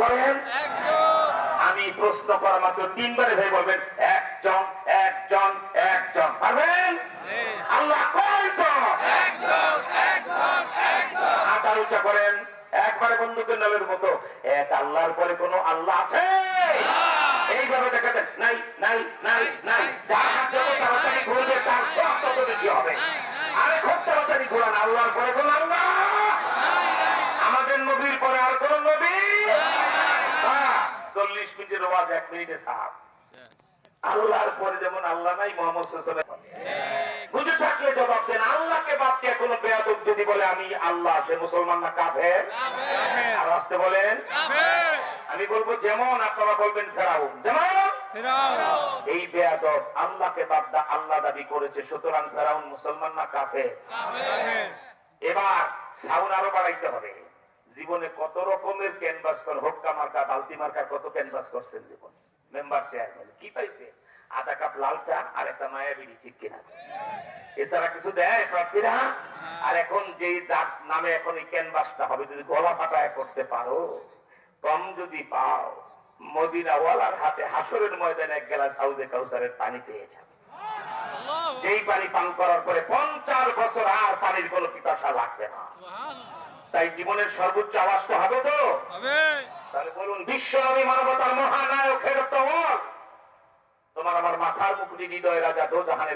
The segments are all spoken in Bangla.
করেন। আমি প্রশ্ন করা মাত্র তিনবারে ভাই বলবেন একজন একজন একজন। পারবেন? আল্লাহ হাতা উঁচা করেন একবারে বন্ধুকের নামের মতো। এক আল্লাহর পরে কোন আল্লাহ আছে? এইভাবে দেখাতে নাই নাই নাই নাই। মিনিটে সাহাব আল্লাহর পরে যেমন আল্লাহ নাই মোহাম্মদ। বুঝে থাকলে জবাব দেন আল্লাহকে বাদ দিয়ে কোনো বেয়াদব যদি বলে আমি আল্লাহ সে মুসলমান না কাফের? আর আসতে বলেন আমি বলব যেমন আপনারা বলবেন ফেরাউন যেমন এই বেয়াদব আল্লাহকে বাদ দা আল্লাহ দাবি করেছে সুতরাং ফেরাউন মুসলমান না কাফের? এবার সাউন্ড আরও বাড়াইতে হবে। জীবনে কত রকমের ক্যানভাস কর হোক্কা মার্কা বালতি মার্কা কত ক্যানভাস করছেন জীবনে? মেম্বার চেয়ারম্যান কি পাইছে? আধা কাপ লাল চা আর একটা মায়া বিড়ি ঠিক কিনা? এছাড়া কিছু দেয় প্রার্থীরা? আর এখন যেই যার নামে এখন এই ক্যানভাসটা হবে যদি গলা ফাটায় করতে পারো কম যদি পাও মদিনাওয়ালার হাতে হাসরের ময়দানে এক গেলাস হাউজে কাউসারের পানি পেয়ে যাবে। যেই পানি পান করার পরে পঞ্চাশ বছর আর পানির কোনো পিপাসা লাগবে না। তাই জীবনের সর্বোচ্চ আওয়াজ তো হবে তো? তাহলে বলুন বিশ্ব নবী মানবতার মহানায়কের তোমার আমার মাথার মুকুটি হৃদয় রাজা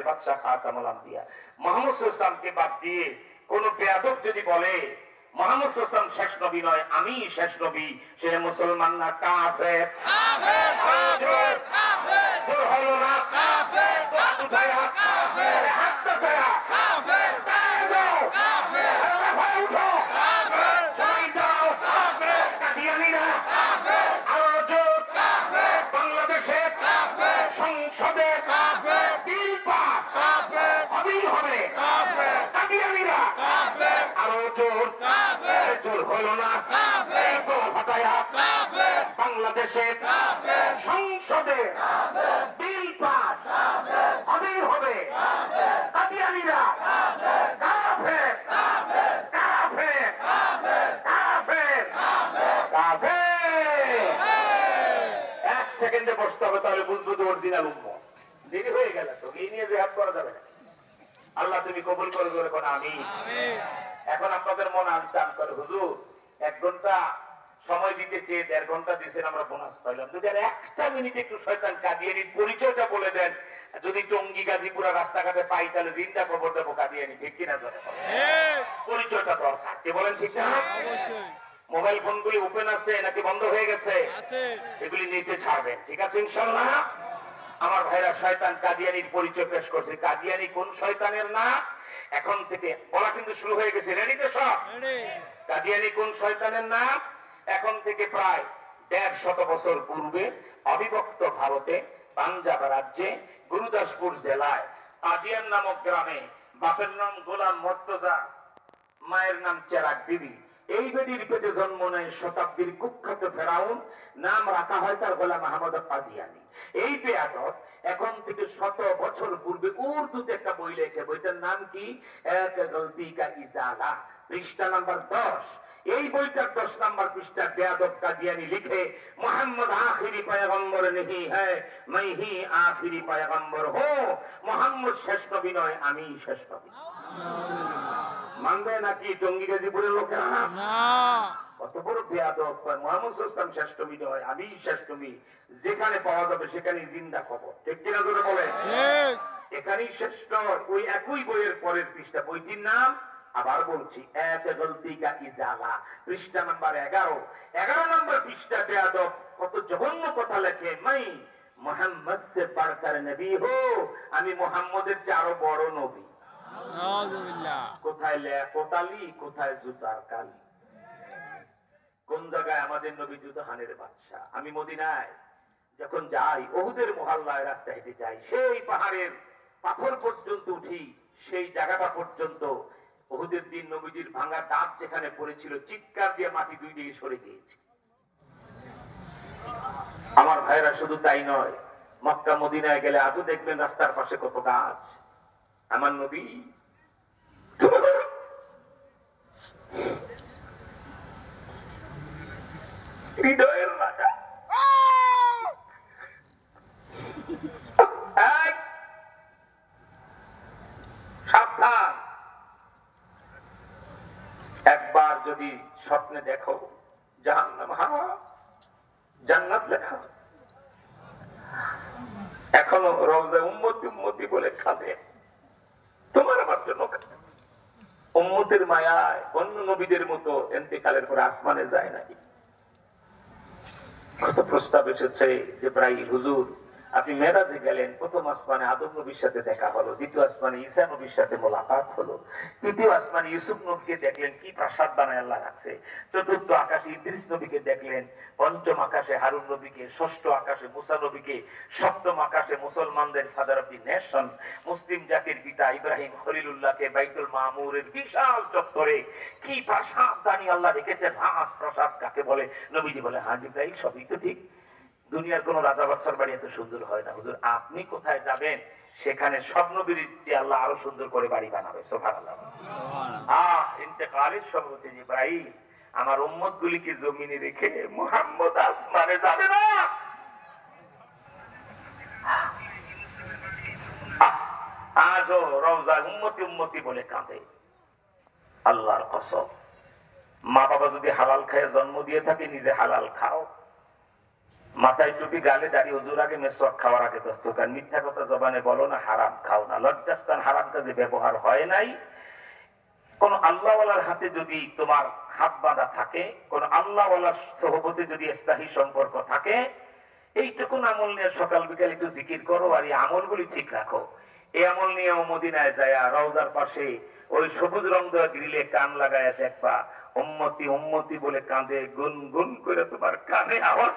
বাদশাহ আম্বিয়া। মোহাম্মদ ইসলামকে বাদ দিয়ে কোন বেয়াদব যদি বলে মোহাম্মদ ইসলাম শেষ নবী নয় আমি শেষ নবী সে মুসলমান না কাফের? হলো না উঠায়া আরে হাতটা ছায়া দাও। আল্লাহ ভয় উঠো সবাই দাও কাদিয়ানিরা আরও জোর বাংলাদেশে সংসদে বিল পাস হবেই হবে কাদিয়ানিরা আরও জোর হলো না বাংলাদেশে। সংসদে। Bill pass. হবেই হবে। কাদিয়ানিরা। কাফের। কাফের। কাফের। কাফের। এক সেকেন্ডে বসতে হবে তাহলে বুঝব যে অরিজিনাল উম্ম। দেরি হয়ে গেল তো এই নিয়ে জেহাদ করা যাবে না। আল্লাহ তুমি কবুল করে করে আমি এখন আপনাদের মন আনচান করে হুজুর এক ঘণ্টা সময় দিতে চেয়ে দেড় ঘণ্টা দিয়েছেন আমরা বোনাস পাইলাম। যদি আর একটা মিনিট একটু শয়তান কাদিয়ানির পরিচয়টা বলে দেন। যদি টঙ্গি গাজীপুরা রাস্তাঘাটে পাই তাহলে দিনটা খবর দেবো কাদিয়ানি ঠিক কিনা পরিচয়টা দরকার। কে বলেন ঠিক না মোবাইল ফোনগুলি ওপেন আছে নাকি বন্ধ হয়ে গেছে? এগুলি নিতে ছাড়বেন ঠিক আছে ইনশাল্লাহ আমার ভাইরা শয়তান কাদিয়ানির পরিচয় পেশ করছে। কাদিয়ানি কোন শয়তানের না এখন থেকে বলা কিন্তু শুরু হয়ে গেছে। রেডি তো সব? কাদিয়ানি কোন শয়তানের নাম? এখন থেকে প্রায় দেড় শত বছর পূর্বে অবিভক্ত ভারতে পাঞ্জাব রাজ্যে গুরুদাসপুর জেলায় কাদিয়ান নামক গ্রামে বাপের নাম গোলাম মর্তজা মায়ের নাম চেরাক বিবি। এই বেদির পেটে জন্ম নেয় শতাব্দীর কুখ্যাত ফেরাউন। নাম রাখা হয় তার গোলাম আহমদ কাদিয়ানি। এই বেয়াদত এখন থেকে শত বছর পূর্বে উর্দুতে একটা বই লেখে। বইটার নাম কি? পৃষ্ঠা নাম্বার দশ। এই বইটার দশ নাম্বার পৃষ্ঠা বেয়াদব কাদিয়ানি লিখে, মোহাম্মদ আখিরি পয়গম্বর নেহি হ্যাঁ মাই হি আখিরি পয়গম্বর হো, মোহাম্মদ শেষ নবী নয় আমি শেষ নবী। মানবে নাকি টঙ্গি গাজীপুরের লোকেরা? কত বড় বেয়াদব মোহাম্মদ ইসলাম শ্রেষ্ঠমী নয় আমি শ্রেষ্ঠমী। যেখানে পাওয়া যাবে সেখানে জিন্দা খবর। ঠিক কিনা ধরে বলে এখানেই শ্রেষ্ঠ ওই একই বইয়ের পরের পৃষ্ঠা। বইটির নাম আবার বলছি এক গলতি ইজালা পৃষ্ঠা নাম্বার এগারো। এগারো নম্বর পৃষ্ঠা বেয়াদব কত জঘন্য কথা লেখে। মাই মোহাম্মদ সে নবী হো। আমি মোহাম্মদের চেয়ে আরও বড় নবী। আমি মদিনায় যখন যাই, ওহুদের মহল্লায় রাস্তা হেঁটে যাই, সেই পাহাড়ের পাথর পর্যন্ত উঠি, সেই জায়গাটা পর্যন্ত ওহুদের দিন নবীজির ভাঙা দাঁত যেখানে পড়েছিল, চিৎকার দিয়ে মাটি দুই দিকে সরে গিয়েছে। আমার ভাইরা শুধু তাই নয়, মক্কা মদিনায় গেলে আজও দেখবেন রাস্তার পাশে কত গাছ। আমার নবী? হৃদয়ের একবার যদি স্বপ্নে দেখো, জাহান্নাম জান্নাত লেখা। এখনও রোজা উম্মতি উম্মতি বলে খাবে জন্য। উম্মতের মায়ায় অন্য নবীদের মতো এন্তেকালের পর আসমানে যায় নাকি কত প্রস্তাব এসেছে যে প্রায় হুজুর আপনি মেরাজে গেলেন, প্রথম আসমানে আদম নবীর সাথে দেখা হলো, দ্বিতীয় আসমানে ঈসা নবীর সাথে মোলাকাত হলো, তৃতীয় আসমানে ইউসুফ নবীকে দেখলেন, কি প্রাসাদ বানায় আল্লাহ রাখছে, চতুর্থ আকাশে ইদ্রিস নবীকে দেখলেন, পঞ্চম আকাশে হারুন নবীকে, ষষ্ঠ আকাশে মুসা নবীকে, সপ্তম আকাশে মুসলমানদের ফাদার অফ দি নেশন, মুসলিম জাতির পিতা ইব্রাহিম খলিলুল্লাহকে বাইতুল মামুরের বিশাল চত্বরে কি প্রাসাদ দানি আল্লাহ রেখেছেন? হাঁস প্রাসাদ কাকে বলে? নবীজি বলে হ্যাঁ জিব্রাহিম সবই তো ঠিক। দুনিয়ার কোন রাজা বাদশার বাড়ি এত সুন্দর হয় না। হুজুর আপনি কোথায় যাবেন? সেখানে স্বপ্ন বিরুদ্ধে আল্লাহ আরও সুন্দর করে বাড়ি বানাবে। আল্লাহ আহ ইন্তেকালের সময় ইব্রাহিম আমার উম্মত গুলিকে জমিনে রেখে মোহাম্মদ আসমানে যাবে না। আজও রওজা উম্মতি উম্মতি বলে কাঁদে। আল্লাহর কসম। মা বাবা যদি হালাল খায় জন্ম দিয়ে থাকে নিজে হালাল খাও। মাথায় টুপি, গালে দাঁড়িয়ে হুজুর আগে মেসওয়াক খাওয়ার আগে দস্তকার মিথ্যা কথা জবানে বলো না, হারাম খাও না। লজ্জাস্থান হারাম কাজে ব্যবহার হয় নাই। কোন আল্লাহওয়ালার হাতে যদি তোমার হাত বাঁধা থাকে, কোন আল্লাহওয়ালার সহবতে যদি স্থায়ী সম্পর্ক থাকে এইটুকুন আমল নিয়ে সকাল বিকাল একটু জিকির করো আর এই আমলগুলি ঠিক রাখো। এই আমল নিয়ে ও মদিনায় যায় রওজার পাশে ওই সবুজ রং দেওয়া গ্রিলে কান লাগায় দেখবা, উম্মতি উম্মতি বলে কাঁদে গুন গুন করে তোমার কানে আওয়াজ।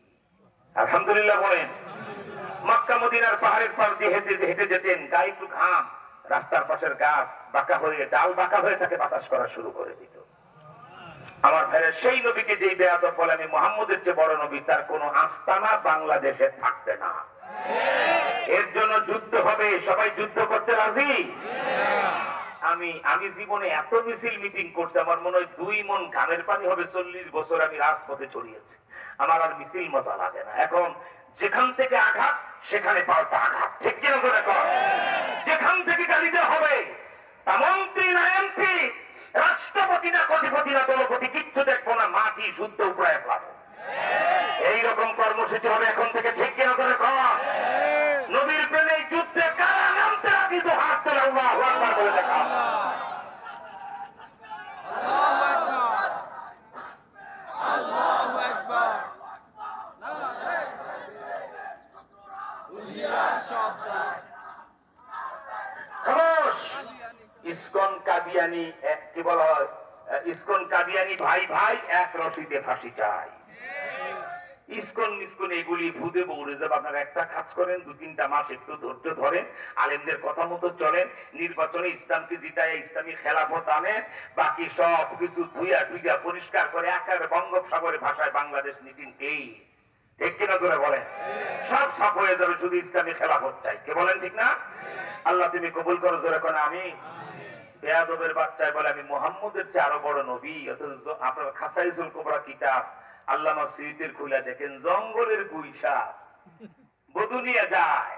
আলহামদুলিল্লাহ বলেন, মক্কা মদিনার পাহাড়ের পার দিয়ে হেঁটে হেঁটে যেতেন গায়ে একটু ঘাম রাস্তার পাশের গাছ বাঁকা হয়ে, ডাল বাঁকা হয়ে তাকে বাতাস করা শুরু করে দিত। আমার ভাইয়ের সেই নবীকে যেই বেয়াদব বলে, আমি মোহাম্মদের চেয়ে বড় নবী, তার কোনো আস্তানা বাংলাদেশে থাকবে না। এর জন্য যুদ্ধ হবে, সবাই যুদ্ধ করতে রাজি? আমি আমি জীবনে এত মিছিল মিটিং করছি, আমার মনে হয় দুই মন ঘামের পানি হবে, চল্লিশ বছর আমি রাজপথে ছড়িয়েছি আমার আর মিছিল মজা লাগে না। এখন যেখান থেকে আঘাত, সেখানে পাল্টা আঘাত। ঠিক কিনা করে কর যেখান থেকে গালিতে হবে মন্ত্রী না এমপি? রাষ্ট্রপতি না কোটিপতি না দলপতি, কিচ্ছু দেখব না। মাটি যুদ্ধ উপায় এইরকম কর্মসূচি হবে এখন থেকে। ঠিক কিনা করে কর নবীর প্রেমে এই যুদ্ধে কারা নামতে রাজি তো হাত তোলা আল্লাহু আকবার বলে দেখা খামোশ ইসকন কাদিয়ানি কি বলা হয় ইসকন কাদিয়ানি ভাই ভাই এক রশিতে ফাঁসি চাই ইসকন মিসকন এগুলি ভূতে বৌড়ে যাব। আপনারা একটা কাজ করেন, দু তিনটা মাস একটু ধৈর্য ধরেন, আলেমদের কথা মতো চলেন, নির্বাচনে ইসলামকে জিতায়, ইসলামী খেলাফত আনেন বাকি সব কিছু ধুইয়া ধুইয়া পরিষ্কার করে একেবারে বঙ্গোপসাগরের ভাষায় বাংলাদেশ নীতি এই। ঠিক কিনা করে বলেন? সব সাফ হয়ে যাবে শুধু ইসলামী খেলাফত চাই। কে বলেন ঠিক না? আল্লাহ তুমি কবুল করো যেরকম আমি বেয়াদবের বাচ্চায় বলে, আমি মোহাম্মদের চেয়ে আরও বড় নবী। অথচ আপনার খাসাইজুল কোবরা কিতাব আল্লামা সুইতের খুলে দেখেন, জঙ্গলের গুইসা বধু নিয়ে যায়।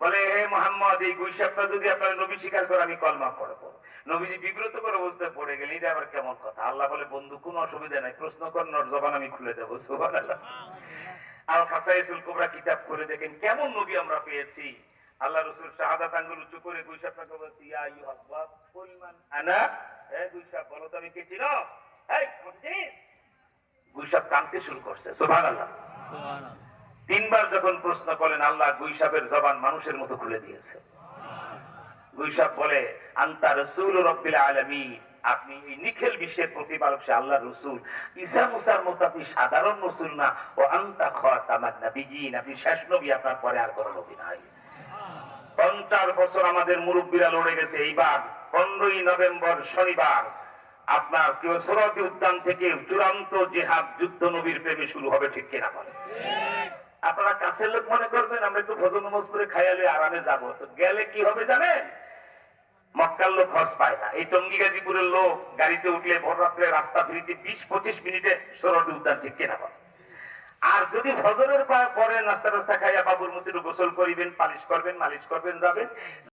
বলে, হে মোহাম্মদ, এই গুইসাপটা যদি আপনার নবী স্বীকার করে আমি কলমা করব নবীজি বিব্রত করে বুঝতে পড়ে গেলে এটা আবার কেমন কথা? আল্লাহ বলে, বন্ধু, কোনো অসুবিধা নাই, প্রশ্ন কর, নর জবান আমি খুলে দেবো। সুবহানাল্লাহ। আল খাসাইসুল কোবরা কিতাব করে দেখেন, কেমন নবী আমরা পেয়েছি। আল্লাহ রসুল শাহাদাত আঙ্গুল উঁচু করে গুইসাপটাকে বলছি ইয়া আইয়ুহাল ওয়াব কুলমান আনা। হে গুইসাপ বলো তো আমি কে ছিল? এই বুঝছিস গুইসাপ কাঁদতে শুরু করছে সুবহানাল্লাহ। তিনবার যখন প্রশ্ন করেন আল্লাহ গুইসাপের জবান মানুষের মতো খুলে দিয়েছে। গুইসাপ বলে আন্তা রসুল রব্বিল আলামিন। আপনি এই নিখিল বিশ্বের প্রতিপালক সে আল্লাহ রসুল। ঈসা মুসার মতো আপনি সাধারণ রসুল না। ও আন্তা খাতামান নাবিয়িন আপনি শেষ নবী আপনার পরে আর কোনো নবী নাই। পঞ্চাশ বছর আমাদের মুরব্বীরা লড়ে গেছে এইবার, পনেরোই নভেম্বর শনিবার। আপনার কেউ সরতি উদ্যান থেকে চূড়ান্ত জেহাদ যুদ্ধ নবীর প্রেমে শুরু হবে ঠিক কিনা বলে আপনারা কাছের লোক মনে করবেন, আমরা একটু ভোজন করে খাইয়ালে আরামে যাব। তো গেলে কি হবে জানেন? মক্কার লোক হজ পায় না। এই টঙ্গি গাজীপুরের লোক গাড়িতে উঠলে ভোর রাত্রে রাস্তা ফিরিতে বিশ পঁচিশ মিনিটে সরটি উদ্যান ঠিক কিনা বলে আর যদি ফজরের পর- পরে নাস্তা টাস্তা খাইয়া বাবুর মধ্যে গোসল করিবেন, পালিশ করবেন, মালিশ করবেন, যাবেন।